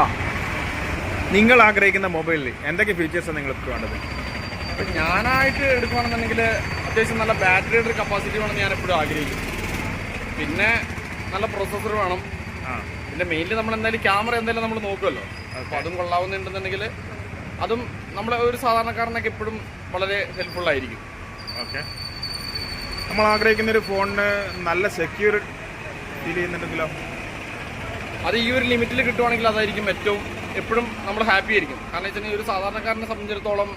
ആ. നിങ്ങൾ ആഗ്രഹിക്കുന്ന മൊബൈലിൽ എന്തൊക്കെ ഫീച്ചേഴ്സാണ് നിങ്ങൾക്ക് വേണ്ടത്? അപ്പം ഞാനായിട്ട് എടുക്കുകയാണെന്നുണ്ടെങ്കിൽ അത്യാവശ്യം നല്ല ബാറ്ററിയുടെ ഒരു കപ്പാസിറ്റി വേണമെന്ന് ഞാൻ എപ്പോഴും ആഗ്രഹിക്കും. പിന്നെ നല്ല പ്രോസസ്സർ വേണം. ആ. പിന്നെ മെയിൻലി നമ്മൾ എന്തായാലും ക്യാമറ എന്തായാലും നമ്മൾ നോക്കുമല്ലോ അപ്പോൾ അതും കൊള്ളാവുന്നുണ്ടെന്നുണ്ടെങ്കിൽ അതും നമ്മളെ ഒരു സാധാരണക്കാരനൊക്കെ എപ്പോഴും വളരെ ഹെൽപ്ഫുൾ ആയിരിക്കും. ഓക്കെ നമ്മൾ ആഗ്രഹിക്കുന്ന ഒരു ഫോണിന് നല്ല സെക്യൂർ ഫീൽ ചെയ്യുന്നുണ്ടെങ്കിലോ? അത് ഈ ഒരു ലിമിറ്റിൽ കിട്ടുവാണെങ്കിൽ അതായിരിക്കും ഏറ്റവും എപ്പോഴും നമ്മൾ ഹാപ്പി ആയിരിക്കും. കാരണം വെച്ചാൽ ഒരു സാധാരണക്കാരനെ സംബന്ധിച്ചിടത്തോളം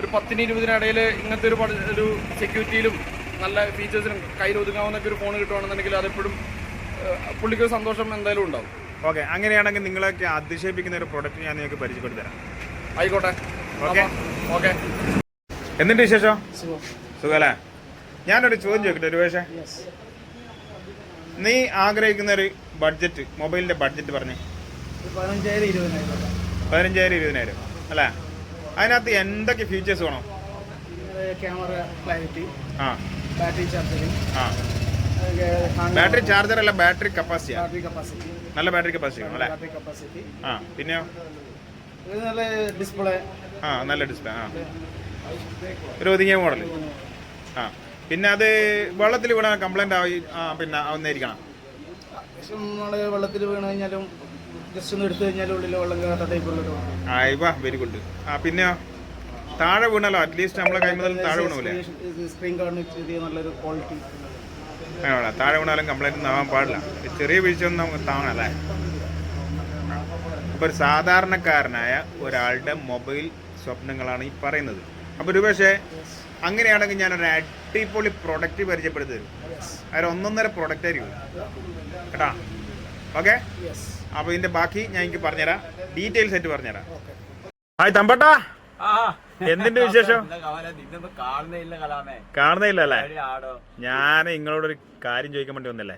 ഒരു പത്തിന് ഇരുപതിനിടയിൽ ഇങ്ങനത്തെ ഒരു ഒരു സെക്യൂരിറ്റിയിലും നല്ല ഫീച്ചേഴ്സിനും കയ്യിൽ ഒതുങ്ങാവുന്നൊക്കെ ഒരു ഫോൺ കിട്ടുവാണെന്നുണ്ടെങ്കിൽ അതെപ്പോഴും പുള്ളിക്ക് ഒരു സന്തോഷം എന്തായാലും ഉണ്ടാവും. ഓക്കെ അങ്ങനെയാണെങ്കിൽ നിങ്ങളൊക്കെ അതിശയിപ്പിക്കുന്ന ഒരു പ്രൊഡക്റ്റ് ഞാൻ നിങ്ങൾക്ക് പരിചയപ്പെടുത്തി തരാം. ആയിക്കോട്ടെ. ഓക്കെ. ഓക്കെ എന്തിന്റെ വിശേഷം? സുഖല്ലേ? ഞാനൊരു ചോദ്യം ചോദിക്കട്ടെ ഒരു പക്ഷേ നീ ആഗ്രഹിക്കുന്ന ഒരു ബഡ്ജറ്റ് മൊബൈലിന്റെ ബഡ്ജറ്റ് പറഞ്ഞേ. പതിനഞ്ചായിരം ഇരുപതിനായിരം. പതിനഞ്ചായിരം ഇരുപതിനായിരം അല്ലേ? അതിനകത്ത് എന്തൊക്കെ ഫീച്ചേഴ്സ് വേണം? ക്യാമറ ക്ലാരിറ്റി ആ. ബാറ്ററി ചാർജിങ് ആ. ബാറ്ററി ചാർജർ അല്ല ബാറ്ററി കപ്പാസിറ്റി ബാറ്ററി കപ്പാസിറ്റി നല്ല ബാറ്ററി കപ്പാസിറ്റി വേണം അല്ലേ? ബാറ്ററി കപ്പാസിറ്റി ആ പിന്നെയോ? നല്ല ഡിസ്പ്ലേ ആ നല്ല ഡിസ്പ്ലേ ആ. ഒരു ഒതുങ്ങിയ മോഡൽ ആ. പിന്നെ അത് വെള്ളത്തിൽ വീണ കംപ്ലൈന്റ് ആയി പിന്നെ ആവുന്നതായിരിക്കണം നമ്മൾ വെള്ളത്തിൽ വീണ് കഴിഞ്ഞാലും ജസ്റ്റ് ഒന്ന് എടുത്തു കഴിഞ്ഞാൽ ഉള്ളിൽ വെള്ളം കയറാത്ത ടൈപ്പുള്ളൊരു ആ വാ വെരി ഗുഡ് ആ പിന്നെ താഴെ വീണല്ലോ അറ്റ്ലീസ്റ്റ് നമ്മളെ കൈ മുതൽ താഴെ വീണൂലേ സ്ക്രീൻ കാർഡിന് ചെറിയ നല്ലൊരു ക്വാളിറ്റി താഴെ വീണാലും കംപ്ലൈന്റ് ആവാൻ പാടില്ല. ചെറിയ വീഴ്ചയൊന്നും നമുക്ക് താങ്ങണല്ലേ അപ്പൊ ഒരു സാധാരണക്കാരനായ ഒരാളുടെ മൊബൈൽ സ്വപ്നങ്ങളാണ് ഈ പറയുന്നത്. അപ്പൊ ഒരു പക്ഷേ അങ്ങനെയാണെങ്കിൽ ഞാനൊരു അടിപൊളി പ്രൊഡക്റ്റ് പരിചയപ്പെടുത്തി തരും. അതിൽ ഒന്നൊന്നര പ്രൊഡക്റ്റ് ആയിരിക്കും. കേട്ടാ? ഓക്കെ യെസ് അപ്പൊ ഇതിന്റെ ബാക്കി ഞാൻ എനിക്ക് പറഞ്ഞുതരാം. ഡീറ്റെയിൽസ് ആയിട്ട് പറഞ്ഞുതരാം. ഹായ് തമ്പട്ടാ. എന്തിന്റെ വിശേഷം? കാണുന്നില്ല അല്ലേ ആടോ. ഞാൻ നിങ്ങളോടൊരു കാര്യം ചോദിക്കാൻ വേണ്ടി വന്നല്ലേ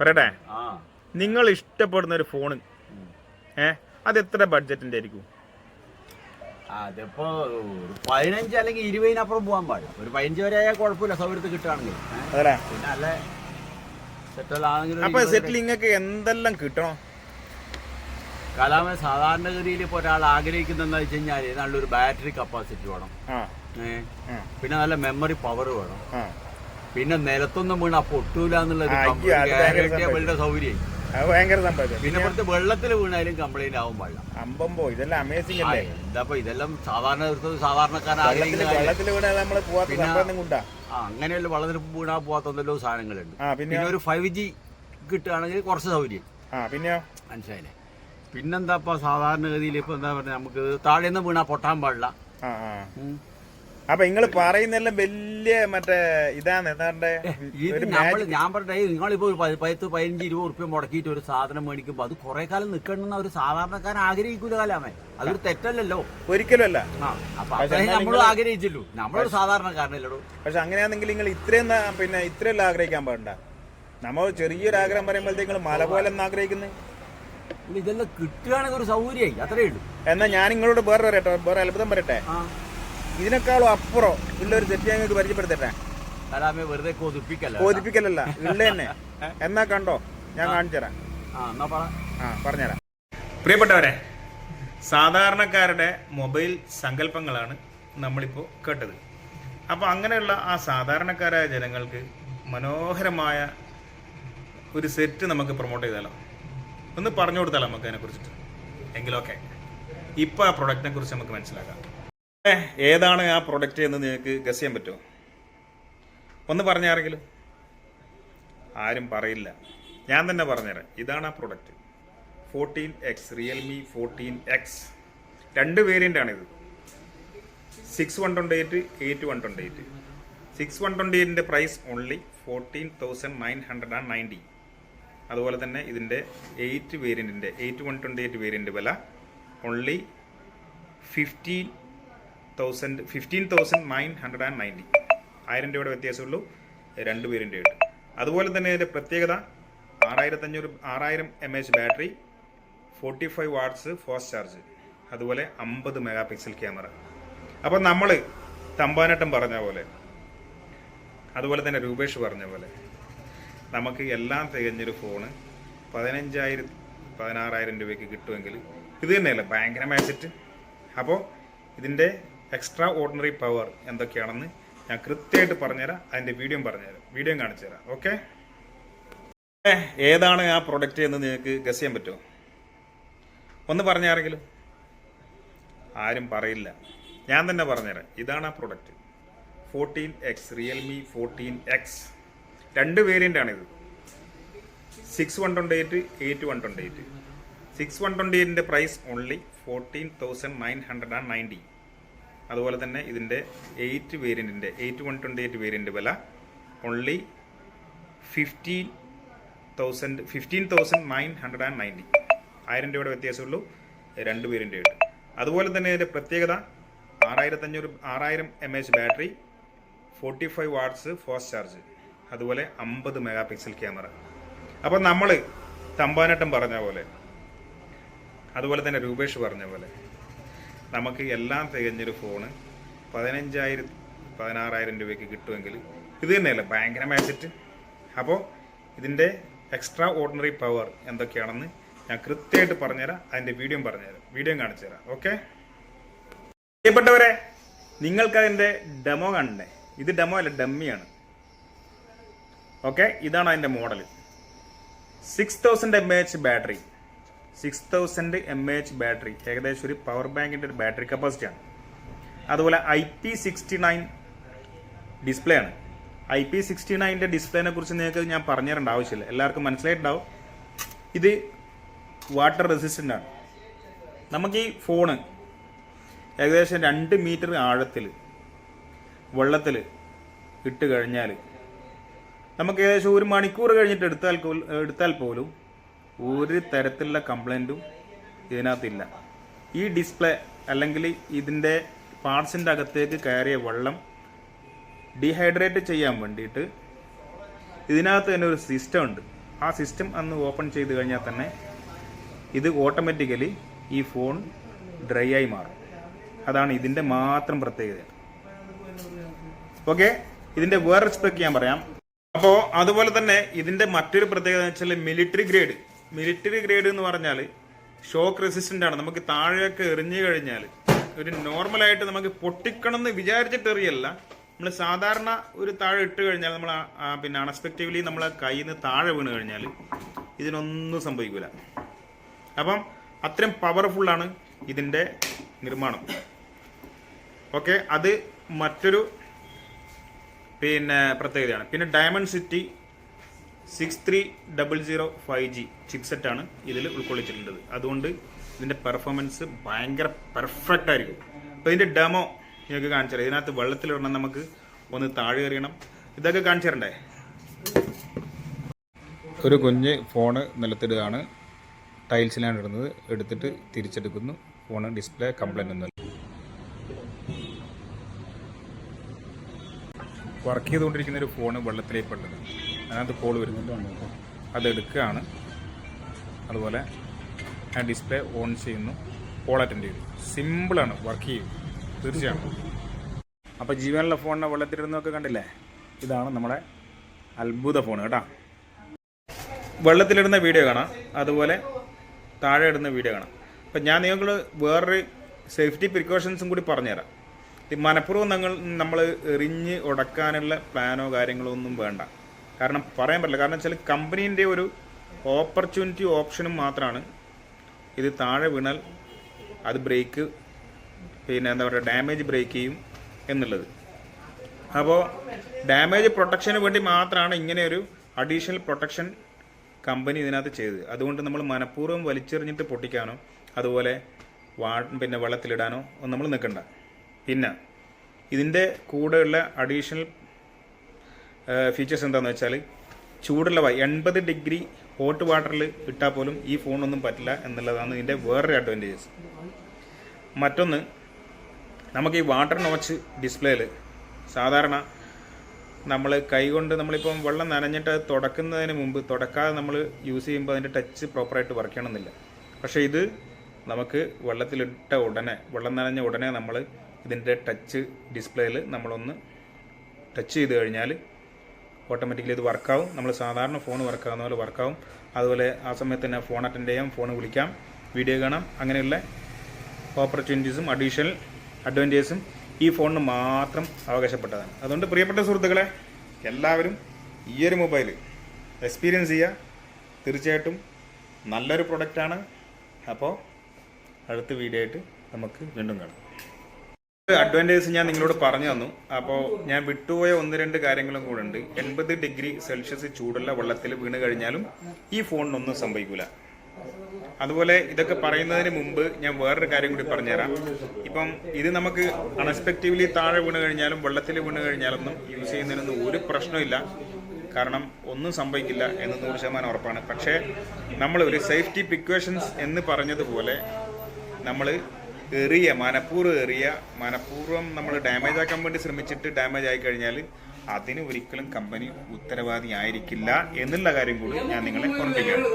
പറയട്ടെ? ആ. നിങ്ങൾ ഇഷ്ടപ്പെടുന്ന ഒരു ഫോണ് ഏ? അത് എത്ര ബഡ്ജറ്റിന്റെ ആയിരിക്കും? അതിപ്പോ ഒരു പതിനഞ്ച് അല്ലെങ്കിൽ ഇരുപതിനപ്പുറം പോകാൻ പാടില്ല. ഒരു പതിനഞ്ച് വരെ ആയാൽ കുഴപ്പമില്ല. സൗകര്യത്തിൽ കിട്ടുകയാണെങ്കിൽ? അതല്ലേ? പിന്നെ അപ്പൊ നിങ്ങൾക്ക് എന്തെല്ലാം കിട്ടണം? കലാമ സാധാരണഗതിയിൽ ഇപ്പോൾ ഒരാൾ ആഗ്രഹിക്കുന്നതെന്ന് വെച്ച് കഴിഞ്ഞാൽ നല്ലൊരു ബാറ്ററി കപ്പാസിറ്റി വേണം. പിന്നെ നല്ല മെമ്മറി പവർ വേണം. പിന്നെ നിലത്തൊന്നും വീണ അത് ഭയങ്കര ഗ്യാരണ്ടിയുടെ സൗകര്യം അത് ഭയങ്കര സംഭവം. പിന്നെ ഇവിടുത്തെ വെള്ളത്തിൽ വീണാലും കംപ്ലൈന്റ് ആവും പാടില്ല അമ്പമ്പോ ഇതെല്ലാം അമേസിംഗ് അല്ലേ? എന്താപ്പോ ഇതെല്ലാം സാധാരണ സാധാരണക്കാരൻ വെള്ളത്തിൽ ആഗ്രഹിക്കുന്ന. വെള്ളത്തിൽ വീണാൽ നമ്മൾ പോവാത്ത പിന്നെ- സംഭവം കൊണ്ടാ അങ്ങനെയല്ല വളരെ വീണാ പോവാത്തോ സാധനങ്ങളുണ്ട്. പിന്നെ പിന്നെ ഒരു ഫൈവ് ജി കിട്ടുകയാണെങ്കിൽ കുറച്ച് സൗകര്യം. ആ പിന്നെയോ മനസ്സിലായില്ലേ? പിന്നെന്താ സാധാരണഗതിയിൽ ഇപ്പൊ എന്താ പറയുക നമുക്ക് താഴേന്ന് വീണാ പൊട്ടാൻ പാടില്ല. അപ്പൊ നിങ്ങൾ പറയുന്നെല്ലാം വലിയ മറ്റേ ഇതാണ്. എന്താണ്ട് ഇത് നമ്മൾ ഞാൻ പറഞ്ഞ നിങ്ങളിപ്പോ ഒരു പത്ത് പതിനഞ്ച് ഇരുപത് ഉറുപ്പ്യ മുടക്കിയിട്ട് ഒരു സാധനം മേടിക്കുമ്പോൾ അത് കുറെ കാലം നിൽക്കണമെന്ന് ഒരു സാധാരണക്കാരൻ ആഗ്രഹിക്കൂല കാലാമേ. അതൊരു തെറ്റല്ലല്ലോ. ഒരിക്കലും അല്ല ആ അപ്പൊ പക്ഷെ അത്രയും എന്നാ നമ്മൾ ആഗ്രഹിച്ചല്ലോ നമ്മളൊരു സാധാരണക്കാരനല്ലോ പക്ഷെ അങ്ങനെയാണെങ്കിൽ നിങ്ങൾ ഇത്രയും പിന്നെ ഇത്രയല്ല ആഗ്രഹിക്കാൻ പാടണ്ട നമ്മൾ ചെറിയൊരു ആഗ്രഹം പറയുമ്പോഴത്തേക്ക് നിങ്ങൾ മല പോലെ ആഗ്രഹിക്കുന്നത് ഇതെല്ലാം കിട്ടുകയാണെങ്കിൽ ഒരു സൗകര്യമായി. അത്രേ ഉള്ളൂ. എന്നാ ഞാൻ നിങ്ങളോട് വേറെ പറയട്ടെ വേറെ അത്ഭുതം പറയട്ടെ? ഇതിനേക്കാളും അപ്പുറം ഉള്ള ഒരു തെറ്റ് ഞങ്ങൾക്ക് പരിചയപ്പെടുത്തട്ടെ? കലാമെ വെറുതെ കൊതിപ്പിക്കല്ല ബോധിപ്പിക്കലല്ല ഉള്ള തന്നെ. എന്നാ കണ്ടോ? ഞാൻ കാണിച്ചു തരാം. ആ പറഞ്ഞുതരാം. പ്രിയപ്പെട്ടവരെ സാധാരണക്കാരുടെ മൊബൈൽ സങ്കല്പങ്ങളാണ് നമ്മളിപ്പോൾ കേട്ടത്. അപ്പോൾ അങ്ങനെയുള്ള ആ സാധാരണക്കാരായ ജനങ്ങൾക്ക് മനോഹരമായ ഒരു സെറ്റ് നമുക്ക് പ്രൊമോട്ട് ചെയ്താലോ? ഒന്ന് പറഞ്ഞു കൊടുത്താലോ നമുക്ക് അതിനെക്കുറിച്ചിട്ട്? എങ്കിലൊക്കെ. ഇപ്പോൾ ആ പ്രൊഡക്റ്റിനെ കുറിച്ച് നമുക്ക് മനസ്സിലാക്കാം. ഏതാണ് ആ പ്രൊഡക്റ്റ് എന്ന് നിങ്ങൾക്ക് ഗസ് ചെയ്യാൻ പറ്റുമോ? ഒന്ന് പറഞ്ഞാരെങ്കിലും ആരും പറയില്ല. ഞാൻ തന്നെ പറഞ്ഞുതരാം. ഇതാണ് ആ product fourteen X Realme fourteen X രണ്ട് വേരിയന്റ് ആണിത്. Six one twenty eight eight one twenty eight six one twenty എയ്റ്റിന്റെ price only fourteen thousand nine hundred and ninety അതുപോലെ തന്നെ ഇതിന്റെ eight വേരിയന്റിന്റെ eight one twenty eight variant വില only fifteen thousand fifteen thousand nine hundred and ninety ആയിരം രൂപയുടെ വ്യത്യാസമുള്ളൂ. രണ്ട് പേരിന്റെ ആയിട്ട് അതുപോലെ തന്നെ ഇതിന്റെ പ്രത്യേകത ആറായിരത്തഞ്ഞൂറ് ആറായിരം M H battery forty five watts fast charge അതുപോലെ അമ്പത് മെഗാ പിക്സൽ ക്യാമറ അപ്പോൾ നമ്മൾ തമ്പാനട്ടം പറഞ്ഞ പോലെ അതുപോലെ തന്നെ രൂപേഷ് പറഞ്ഞ പോലെ നമുക്ക് എല്ലാം തികഞ്ഞൊരു ഫോണ് പതിനഞ്ചായിരം പതിനാറായിരം രൂപയ്ക്ക് കിട്ടുമെങ്കിൽ ഇത് തന്നെയല്ലേ ഭയങ്കര സെറ്റ് അപ്പോൾ ഇതിന്റെ എക്സ്ട്രാ ഓർഡിനറി പവർ എന്തൊക്കെയാണെന്ന് ഞാൻ കൃത്യമായിട്ട് പറഞ്ഞുതരാം അതിന്റെ വീഡിയോ പറഞ്ഞുതരാം വീഡിയോ കാണിച്ചു തരാം ഓക്കെ ഏതാണ് ആ പ്രൊഡക്റ്റ് എന്ന് നിങ്ങൾക്ക് ഗസ് ചെയ്യാൻ പറ്റുമോ? ഒന്ന് പറഞ്ഞാരെങ്കിലും ആരും പറയില്ല. ഞാൻ തന്നെ പറഞ്ഞുതരാം ഇതാണ് ആ product fourteen X Realme fourteen X രണ്ട് വേരിയന്റ് ആണിത്. Six one twenty eight eight one twenty eight six one twenty എയ്റ്റിന്റെ price only fourteen thousand nine hundred and ninety അതുപോലെ തന്നെ ഇതിന്റെ eight വേരിയന്റിന്റെ eight one twenty eight variant വില only fifteen thousand fifteen thousand nine hundred and ninety ആയിരം രൂപയുടെ വ്യത്യാസമുള്ളൂ രണ്ട് variant ആയിട്ട്. അതുപോലെ തന്നെ ഇതിന്റെ പ്രത്യേകത ആറായിരത്തഞ്ഞൂറ് ആറായിരം M H battery forty five watts fast charge അതുപോലെ അമ്പത് മെഗാ പിക്സൽ ക്യാമറ അപ്പോൾ നമ്മൾ തമ്പാനട്ടം പറഞ്ഞ പോലെ അതുപോലെ തന്നെ രൂപേഷ് പറഞ്ഞ പോലെ നമുക്ക് എല്ലാം തികഞ്ഞൊരു ഫോണ് പതിനഞ്ചായിരം പതിനാറായിരം രൂപയ്ക്ക് കിട്ടുമെങ്കിൽ ഇത് തന്നെയല്ലേ? ഭയങ്കര മാസറ്റ് അപ്പോൾ ഇതിന്റെ എക്സ്ട്രാ ഓർഡിനറി പവർ എന്തൊക്കെയാണെന്ന് ഞാൻ കൃത്യമായിട്ട് പറഞ്ഞുതരാം. അതിന്റെ വീഡിയോ പറഞ്ഞുതരാം. വീഡിയോ കാണിച്ചു തരാം ഓക്കെ പ്രിയപ്പെട്ടവരെ നിങ്ങൾക്കതിന്റെ ഡെമോ കണ്ടേ ഇത് ഡെമോ അല്ല ഡമ്മിയാണ് ഓക്കെ ഇതാണ് അതിന്റെ model six thousand M H battery six thousand M H battery ഏകദേശം ഒരു പവർ ബാങ്കിന്റെ ഒരു ബാറ്ററി കപ്പാസിറ്റിയാണ് അതുപോലെ I P sixty nine display ആണ് ഐ പി സിക്സ്റ്റി നയന്റെ ഡിസ്പ്ലേനെ കുറിച്ച് നിങ്ങൾക്ക് ഞാൻ പറഞ്ഞു തരേണ്ട ആവശ്യമില്ല. എല്ലാവർക്കും മനസ്സിലായിട്ടുണ്ടാവും. ഇത് വാട്ടർ റെസിസ്റ്റന്റ് ആണ്. നമുക്ക് ഈ ഫോണ് ഏകദേശം രണ്ട് മീറ്റർ ആഴത്തിൽ വെള്ളത്തിൽ ഇട്ട് കഴിഞ്ഞാൽ നമുക്ക് ഏകദേശം ഒരു മണിക്കൂർ കഴിഞ്ഞിട്ട് എടുത്താൽ എടുത്താൽ പോലും ഒരു തരത്തിലുള്ള കംപ്ലൈന്റും ഇതിനകത്തില്ല. ഈ ഡിസ്പ്ലേ അല്ലെങ്കിൽ ഇതിന്റെ പാർട്സിന്റെ അകത്തേക്ക് കയറിയ വെള്ളം ഡീഹൈഡ്രേറ്റ് ചെയ്യാൻ വേണ്ടിയിട്ട് ഇതിനകത്ത് തന്നെ ഒരു സിസ്റ്റം ഉണ്ട്. ആ സിസ്റ്റം അന്ന് ഓപ്പൺ ചെയ്ത് കഴിഞ്ഞാൽ തന്നെ ഇത് ഓട്ടോമാറ്റിക്കലി ഈ ഫോൺ ഡ്രൈ ആയി മാറും. അതാണ് ഇതിന്റെ മാത്രം പ്രത്യേകത. ഓക്കെ ഇതിന്റെ വേറെ സ്പെക്ക് ഞാൻ പറയാം. അപ്പോൾ അതുപോലെ തന്നെ ഇതിന്റെ മറ്റൊരു പ്രത്യേകത എന്ന് വെച്ചാൽ മിലിറ്ററി ഗ്രേഡ് മിലിറ്ററി ഗ്രേഡ് എന്ന് പറഞ്ഞാൽ ഷോക്ക് റെസിസ്റ്റന്റ് ആണ്. നമുക്ക് താഴെയൊക്കെ എറിഞ്ഞു കഴിഞ്ഞാൽ ഒരു നോർമലായിട്ട് നമുക്ക് പൊട്ടിക്കണം എന്ന് വിചാരിച്ചിട്ട് എറിയല്ല. നമ്മൾ സാധാരണ ഒരു താഴെ ഇട്ട് കഴിഞ്ഞാൽ നമ്മൾ പിന്നെ അൺഎക്സ്പെക്റ്റീവ്ലി നമ്മൾ കയ്യിൽ നിന്ന് താഴെ വീണ് കഴിഞ്ഞാൽ ഇതിനൊന്നും സംഭവിക്കില്ല അപ്പം അത്രയും പവർഫുള്ളാണ് ഇതിന്റെ നിർമ്മാണം. ഓക്കെ അത് മറ്റൊരു പിന്നെ പ്രത്യേകതയാണ്. പിന്നെ diamond city six three double zero five G ചിപ്സെറ്റാണ് ഇതിൽ ഉൾക്കൊള്ളിച്ചിട്ടുള്ളത്. അതുകൊണ്ട് ഇതിന്റെ പെർഫോമൻസ് ഭയങ്കര പെർഫെക്റ്റ് ആയിരിക്കും. അപ്പോൾ ഇതിന്റെ ഡെമോ ഞങ്ങൾക്ക് കാണിച്ചു തരാം. ഇതിനകത്ത് വെള്ളത്തിലിടണം നമുക്ക് ഒന്ന് താഴെ എറിയണം. ഇതൊക്കെ കാണിച്ചു തരണ്ടേ? ഒരു കുഞ്ഞ് ഫോണ് നിലത്തിടുകയാണ്. ടൈൽസിലാണ് ഇടുന്നത്. എടുത്തിട്ട് തിരിച്ചെടുക്കുന്നു. ഫോണ് ഡിസ്പ്ലേ കംപ്ലൈന്റ് ഒന്നും വർക്ക് ചെയ്തുകൊണ്ടിരിക്കുന്ന ഒരു ഫോണ് വെള്ളത്തിലേക്ക് പെട്ടത് അതിനകത്ത് കോൾ വരുന്നുണ്ട് അത് എടുക്കുകയാണ്. അതുപോലെ ആ ഡിസ്പ്ലേ ഓൺ ചെയ്യുന്നു. കോൾ അറ്റൻഡ് ചെയ്തു. സിമ്പിളാണ് വർക്ക് ചെയ്യും. തീർച്ചയാണ് അപ്പോൾ ജീവനുള്ള ഫോണിനെ വെള്ളത്തിലിടുന്നതൊക്കെ കണ്ടില്ലേ? ഇതാണ് നമ്മുടെ അത്ഭുത ഫോൺ കേട്ടോ. വെള്ളത്തിലിടുന്ന വീഡിയോ കാണാം. അതുപോലെ താഴെ ഇടുന്ന വീഡിയോ കാണാം. അപ്പം ഞാൻ നിങ്ങൾ വേറൊരു സേഫ്റ്റി പ്രിക്കോഷൻസും കൂടി പറഞ്ഞുതരാം. മനഃപൂർവം നിങ്ങൾ നമ്മൾ എറിഞ്ഞ് ഉടക്കാനുള്ള പ്ലാനോ കാര്യങ്ങളോ ഒന്നും വേണ്ട. കാരണം പറയാൻ പറ്റില്ല. കാരണം വെച്ചാൽ കമ്പനീന്റെ ഒരു ഓപ്പർച്യൂണിറ്റി ഓപ്ഷനും മാത്രമാണ് ഇത് താഴെ വീണാൽ അത് ബ്രേക്ക് പിന്നെ എന്താ പറയുക ഡാമേജ് ബ്രേക്ക് ചെയ്യും എന്നുള്ളത്. അപ്പോൾ ഡാമേജ് പ്രൊട്ടക്ഷന് വേണ്ടി മാത്രമാണ് ഇങ്ങനെ ഒരു അഡീഷണൽ പ്രൊട്ടക്ഷൻ കമ്പനി ഇതിനകത്ത് ചെയ്തത്. അതുകൊണ്ട് നമ്മൾ മനഃപൂർവം വലിച്ചെറിഞ്ഞിട്ട് പൊട്ടിക്കാനോ അതുപോലെ വാ പിന്നെ വെള്ളത്തിലിടാനോ ഒന്നും നമ്മൾ നിൽക്കണ്ട. പിന്നെ ഇതിന്റെ കൂടെയുള്ള അഡീഷണൽ ഫീച്ചേഴ്സ് എന്താണെന്ന് വെച്ചാൽ ചൂടുള്ള എൺപത് ഡിഗ്രി ഹോട്ട് വാട്ടറിൽ ഇട്ടാൽ പോലും ഈ ഫോണൊന്നും പറ്റില്ല എന്നുള്ളതാണ് ഇതിന്റെ വേറൊരു അഡ്വാന്റേജസ് മറ്റൊന്ന് നമുക്ക് ഈ വാട്ടർ നോച്ച് ഡിസ്പ്ലേയിൽ സാധാരണ നമ്മൾ കൈകൊണ്ട് നമ്മളിപ്പം വെള്ളം നനഞ്ഞിട്ട് തുടക്കുന്നതിന് മുമ്പ് തുടക്കാതെ നമ്മൾ യൂസ് ചെയ്യുമ്പോൾ അതിന്റെ ടച്ച് പ്രോപ്പറായിട്ട് വർക്ക് ചെയ്യണമെന്നില്ല. പക്ഷേ ഇത് നമുക്ക് വെള്ളത്തിലിട്ട ഉടനെ വെള്ളം നനഞ്ഞ ഉടനെ നമ്മൾ ഇതിന്റെ ടച്ച് ഡിസ്പ്ലേയിൽ നമ്മളൊന്ന് ടച്ച് ചെയ്ത് കഴിഞ്ഞാൽ ഓട്ടോമാറ്റിക്കലി ഇത് വർക്കാവും നമ്മൾ സാധാരണ ഫോൺ വർക്കാവുന്ന പോലെ വർക്കാവും അതുപോലെ ആ സമയത്ത് തന്നെ ഫോൺ അറ്റൻഡ് ചെയ്യാം ഫോൺ വിളിക്കാം വീഡിയോ കാണാം. അങ്ങനെയുള്ള ഓപ്പർച്യൂണിറ്റീസും അഡീഷണൽ അഡ്വാന്റേജസും ഈ ഫോണിന് മാത്രം അവകാശപ്പെട്ടതാണ്. അതുകൊണ്ട് പ്രിയപ്പെട്ട സുഹൃത്തുക്കളെ എല്ലാവരും ഈ ഒരു മൊബൈൽ എക്സ്പീരിയൻസ് ചെയ്യുക. തീർച്ചയായിട്ടും നല്ലൊരു പ്രൊഡക്റ്റാണ് അപ്പോൾ അടുത്ത വീഡിയോ ആയിട്ട് നമുക്ക് വീണ്ടും കാണാം. അഡ്വാന്റേജ് ഞാൻ നിങ്ങളോട് പറഞ്ഞു തന്നു. അപ്പോൾ ഞാൻ വിട്ടുപോയ ഒന്ന് രണ്ട് കാര്യങ്ങളും കൂടെ ഉണ്ട്. എൺപത് ഡിഗ്രി സെൽഷ്യസ് ചൂടുള്ള വെള്ളത്തിൽ വീണ് കഴിഞ്ഞാലും ഈ ഫോണിനൊന്നും സംഭവിക്കില്ല അതുപോലെ ഇതൊക്കെ പറയുന്നതിന് മുമ്പ് ഞാൻ വേറൊരു കാര്യം കൂടി പറഞ്ഞുതരാം. ഇപ്പം ഇത് നമുക്ക് അൺഎക്സ്പെക്റ്റീവ്ലി താഴെ വീണ് കഴിഞ്ഞാലും വെള്ളത്തിൽ വീണ് കഴിഞ്ഞാലൊന്നും യൂസ് ചെയ്യുന്നതിനൊന്നും ഒരു പ്രശ്നമില്ല കാരണം ഒന്നും സംഭവിക്കില്ല എന്ന് നൂറ് ശതമാനം ഉറപ്പാണ്. പക്ഷേ നമ്മൾ ഒരു സേഫ്റ്റി പ്രിക്വേഷൻസ് എന്ന് പറഞ്ഞതുപോലെ നമ്മൾ എറിയ മനഃപൂർവം എറിയ മനഃപൂർവം നമ്മൾ ഡാമേജ് ആക്കാൻ വേണ്ടി ശ്രമിച്ചിട്ട് ഡാമേജ് ആയി കഴിഞ്ഞാൽ അതിന് ഒരിക്കലും കമ്പനി ഉത്തരവാദി ആയിരിക്കില്ല എന്നുള്ള കാര്യം കൂടി ഞാൻ നിങ്ങളെ ഓർമ്മിക്കുകയാണ്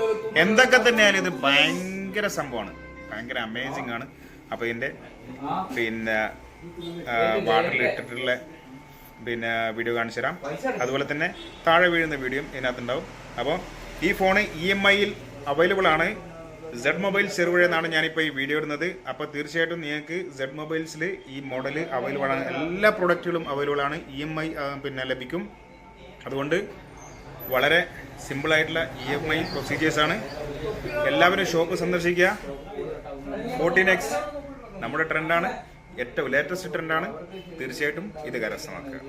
എന്തൊക്കെ തന്നെയാലും ഇത് ഭയങ്കര സംഭവമാണ്. ഭയങ്കര അമേസിംഗ് ആണ്. അപ്പോൾ ഇതിന്റെ പിന്നെ വാട്ടറിൽ ഇട്ടിട്ടുള്ള പിന്നെ വീഡിയോ കാണിച്ചു തരാം. അതുപോലെ തന്നെ താഴെ വീഴുന്ന വീഡിയോ ഇതിനകത്തുണ്ടാവും. അപ്പോൾ ഈ ഫോണ് ഇ എം ഐയിൽ അവൈലബിൾ ആണ്. സെഡ് മൊബൈൽ ചെറുപുഴ എന്നാണ് ഞാനിപ്പോൾ ഈ വീഡിയോ ഇടുന്നത്. അപ്പോൾ തീർച്ചയായിട്ടും നിങ്ങൾക്ക് സെഡ് മൊബൈൽസിൽ ഈ മോഡൽ അവൈലബിൾ ആണ്. എല്ലാ പ്രൊഡക്റ്റുകളും അവൈലബിൾ ആണ്. ഇ എം ഐ പിന്നെ ലഭിക്കും. അതുകൊണ്ട് വളരെ സിമ്പിളായിട്ടുള്ള ഇ എം ഐ പ്രൊസീജിയേഴ്സാണ് എല്ലാവരും ഷോപ്പ് സന്ദർശിക്കുക. ഫോർട്ടീൻ എക്സ് നമ്മുടെ ട്രെൻഡാണ് ഏറ്റവും ലേറ്റസ്റ്റ് ട്രെൻഡാണ് തീർച്ചയായിട്ടും ഇത് കരസ്ഥമാക്കുക.